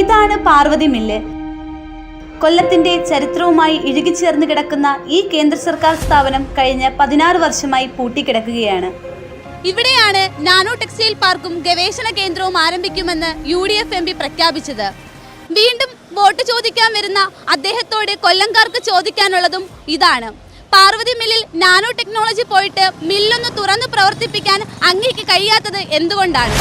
ഇതാണ് പാർവതി മില്ല്. കൊല്ലത്തിന്റെ ചരിത്രവുമായി ഇഴുകിച്ചേർന്ന് കിടക്കുന്ന ഈ കേന്ദ്ര സർക്കാർ സ്ഥാപനം കഴിഞ്ഞ പതിനാറ് വർഷമായി പൂട്ടിക്കിടക്കുകയാണ്. ഇവിടെയാണ് നാനോ ടെക്സ്റ്റൈൽ പാർക്കും ഗവേഷണ കേന്ദ്രവും ആരംഭിക്കുമെന്ന് U D F M P പ്രഖ്യാപിച്ചത്. വീണ്ടും വോട്ട് ചോദിക്കാൻ വരുന്ന അദ്ദേഹത്തോട് കൊല്ലംകാർക്ക് ചോദിക്കാനുള്ളതും ഇതാണ്. പാർവതി മില്ലിൽ നാനോ ടെക്നോളജി പോയിട്ട് മില്ലൊന്ന് തുറന്നു പ്രവർത്തിപ്പിക്കാൻ അങ്ങേക്ക് കഴിയാത്തത് എന്തുകൊണ്ടാണ്?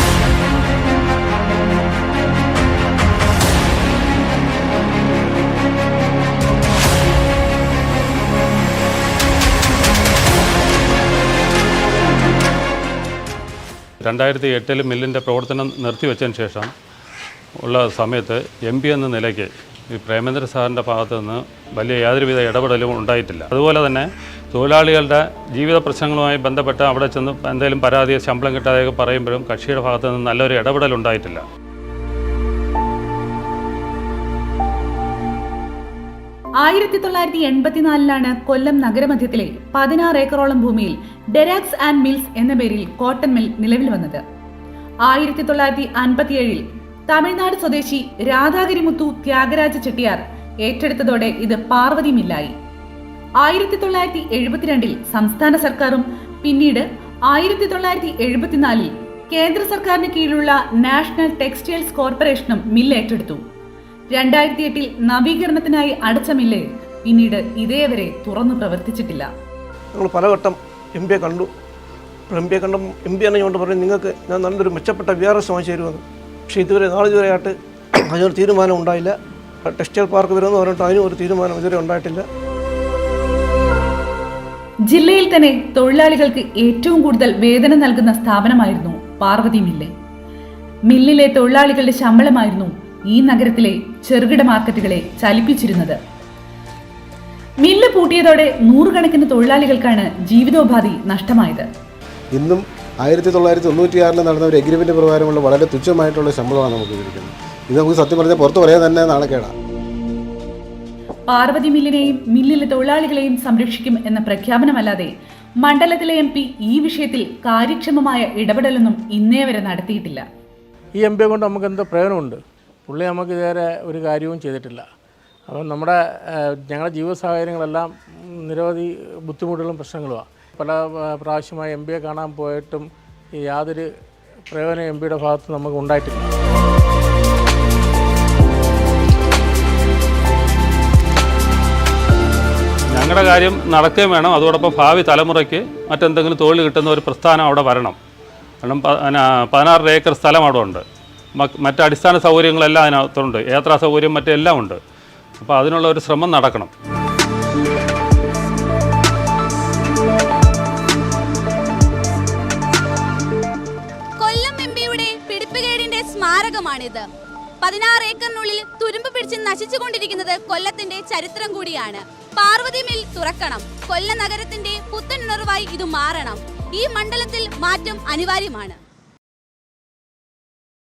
രണ്ടായിരത്തി എട്ടിൽ മില്ലിന്റെ പ്രവർത്തനം നിർത്തിവെച്ചതിന് ശേഷം ഉള്ള സമയത്ത് എം പി എന്ന നിലയ്ക്ക് ഈ പ്രേമേന്ദ്ര സാറിന്റെ ഭാഗത്തു നിന്ന് വലിയ യാതൊരുവിധ ഇടപെടലും ഉണ്ടായിട്ടില്ല. അതുപോലെ തന്നെ തൊഴിലാളികളുടെ ജീവിത പ്രശ്നങ്ങളുമായി ബന്ധപ്പെട്ട് അവിടെ ചെന്ന് എന്തെങ്കിലും പരാതി ശമ്പളം കിട്ടാതെയൊക്കെ പറയുമ്പോഴും കക്ഷിയുടെ ഭാഗത്തു നിന്ന് നല്ലൊരു ഇടപെടൽ ഉണ്ടായിട്ടില്ല. ആയിരത്തി തൊള്ളായിരത്തി എൺപത്തിനാലിലാണ് കൊല്ലം നഗരമധ്യത്തിലെ പതിനാറ് ഏക്കറോളം ഭൂമിയിൽ ഡെരാക്സ് ആൻഡ് മിൽസ് എന്ന പേരിൽ കോട്ടൺ മിൽ നിലവിൽ വന്നത്. ആയിരത്തി തൊള്ളായിരത്തി അൻപത്തിയേഴിൽ തമിഴ്നാട് സ്വദേശി രാധാഗിരിമുത്തു ത്യാഗരാജ ചെട്ടിയാർ ഏറ്റെടുത്തതോടെ ഇത് പാർവതി മില്ലായി. ആയിരത്തി തൊള്ളായിരത്തി എഴുപത്തിരണ്ടിൽ സംസ്ഥാന സർക്കാരും പിന്നീട് ആയിരത്തി തൊള്ളായിരത്തി എഴുപത്തിനാലിൽ കേന്ദ്ര സർക്കാരിന് കീഴിലുള്ള നാഷണൽ ടെക്സ്റ്റൈൽസ് കോർപ്പറേഷനും മില്ല് ഏറ്റെടുത്തു. രണ്ടായിരത്തി എട്ടിൽ നവീകരണത്തിനായി അടച്ചമില്ലേ? പിന്നീട് ഇതേവരെ തുറന്നു പ്രവർത്തിച്ചിട്ടില്ല. ഞങ്ങൾ പലവട്ടം എം പിയെ കണ്ടു. എം പിയെ കണ്ട എം പി എന്നെ കൊണ്ട് പറഞ്ഞു നിങ്ങൾക്ക് ഞാൻ നല്ലൊരു മെച്ചപ്പെട്ട വി ആർ എസ് വാങ്ങിച്ചു തരുമെന്ന്. പക്ഷേ ഇതുവരെ നാളെ ഇതുവരെയായിട്ട് അതിനൊരു തീരുമാനം ഉണ്ടായില്ല. ടെക്സ്റ്റൈൽ പാർക്ക് വരുമെന്ന് പറഞ്ഞിട്ട് അതിനും ഒരു തീരുമാനം ഇതുവരെ ഉണ്ടായിട്ടില്ല. ജില്ലയിൽ തന്നെ തൊഴിലാളികൾക്ക് ഏറ്റവും കൂടുതൽ വേതനം നൽകുന്ന സ്ഥാപനമായിരുന്നു പാർവതി മില്ല്. മില്ലിലെ തൊഴിലാളികളുടെ ശമ്പളമായിരുന്നു ഈ നഗരത്തിലെ ചെറുകിട മാർക്കറ്റുകളെ ചലിപ്പിച്ചിരുന്നത്. മില്ല് പൂട്ടിയതോടെ നൂറുകണക്കിന് തൊഴിലാളികൾക്കാണ് ജീവിതോപാധി നഷ്ടമായത്. ഇന്നും ആയിരത്തി തൊള്ളായിരത്തി തൊണ്ണൂറ്റിയാറിൽ നടന്ന ഒരു എഗ്രിമെന്റ് പ്രകാരമുള്ള വളരെ തുച്ഛമായിട്ടുള്ള ശമ്പളമാണ് നമുക്ക് ലഭിക്കുന്നത്. ഇത് നമുക്ക് സത്യം പറഞ്ഞാൽ പുറത്തു പറയാൻ തന്നെ നാണക്കേടാണ് പാർവതി മില്ലിനെയും മില്ലിലെ തൊഴിലാളികളെയും സംരക്ഷിക്കും എന്ന പ്രഖ്യാപനമല്ലാതെ മണ്ഡലത്തിലെ എം പി ഈ വിഷയത്തിൽ കാര്യക്ഷമമായ ഇടപെടലൊന്നും ഇന്നേ വരെ നടത്തിയിട്ടില്ല. ഈ എം പിയെ കൊണ്ട് നമുക്ക് എന്താ പ്രയോജനമുണ്ട്. പുള്ളി നമുക്ക് ഇതുവരെ ഒരു കാര്യവും ചെയ്തിട്ടില്ല. അപ്പം നമ്മുടെ ഞങ്ങളുടെ ജീവിത സാഹചര്യങ്ങളെല്ലാം നിരവധി ബുദ്ധിമുട്ടുകളും പ്രശ്നങ്ങളുമാണ് പല പ്രാവശ്യമായി എം പിയെ കാണാൻ പോയിട്ടും യാതൊരു പ്രയോജനം എം പിയുടെ ഭാഗത്ത് നമുക്ക് ഉണ്ടായിട്ടില്ല. ഞങ്ങളുടെ കാര്യം നടക്കുകയും വേണം. അതോടൊപ്പം ഭാവി തലമുറയ്ക്ക് മറ്റെന്തെങ്കിലും തൊഴിൽ കിട്ടുന്ന ഒരു പ്രസ്ഥാനം അവിടെ വരണം. കാരണം പതിനാറര ഏക്കർ സ്ഥലം അവിടെ ഉണ്ട്. മറ്റ് അടിസ്ഥാന സൗകര്യങ്ങളെല്ലാം അതിനകത്തുണ്ട്. യാത്രാ സൗകര്യം മറ്റെല്ലാം ഉണ്ട്. അപ്പോൾ അതിനുള്ള ഒരു ശ്രമം നടക്കണം. കൊല്ലം പതിനാറ് ഏക്കറിനുള്ളിൽ തുരുമ്പ് പിടിച്ച് നശിച്ചുകൊണ്ടിരിക്കുന്നത് കൊല്ലത്തിന്റെ ചരിത്രം കൂടിയാണ്. പാർവതി മിൽ തുറക്കണം. കൊല്ല നഗരത്തിന്റെ പുത്തനുണർവായി ഇത് മാറണം. ഈ മണ്ഡലത്തിൽ മാറ്റം അനിവാര്യമാണ്.